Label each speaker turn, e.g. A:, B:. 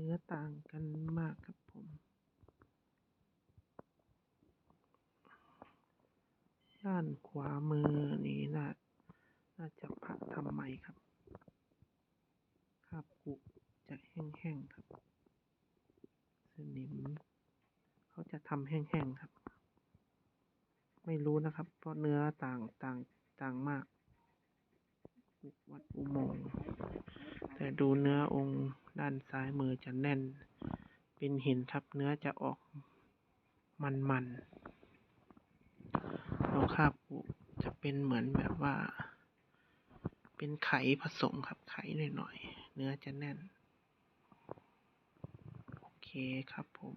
A: นื้อต่างกันมากครับผม ด้านขวามือนี่น่าน่าจะพระทำใหมครับคาบกุจะแห้งๆครับ สนิม เขาจะทำแห้งๆครับ ไม่รู้นะครับ เพราะเนื้อต่างต่างต่างมากวัดอุโมงค์ แต่ดูเนื้อองค์ด้านซ้ายมือจะแน่น เป็นหินทับเนื้อจะออกมันๆแล้วคาบกุจะเป็นเหมือนแบบว่า เป็นไข่ผสมครับไข่หน่อยๆเนื้อจะแน่น โอเคครับผม